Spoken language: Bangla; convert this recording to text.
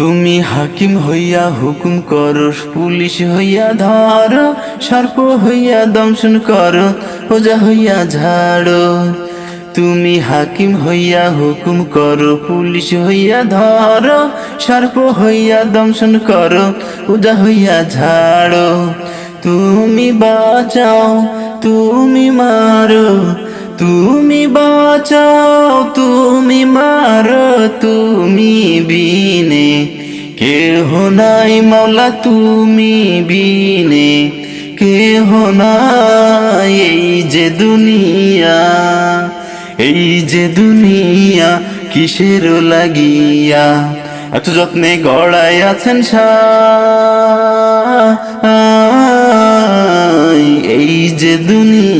তুমি হাকিম হইয়া হুকুম করো, পুলিশ হইয়া ধর, সর্প হইয়া দংশন করো ওজা হইয়া ঝাড়ো। তুমি হাকিম হইয়া হুকুম করো, পুলিশ হইয়া ধর, সর্প হইয়া দংশন করো ওজা হইয়া ঝাড়ো। তুমি বাঁচাও, তুমি মারো তুমি বাঁচাও, তুমি মারো, তুমি বিনে। কেহ নাই মাওলা তুমি বিনে। কেহ নাই এই যে দুনিয়া, এই যে দুনিয়া কিসের লাগিয়া? এত যত্নে গড়াই আছেন এই যে দুনিয়া।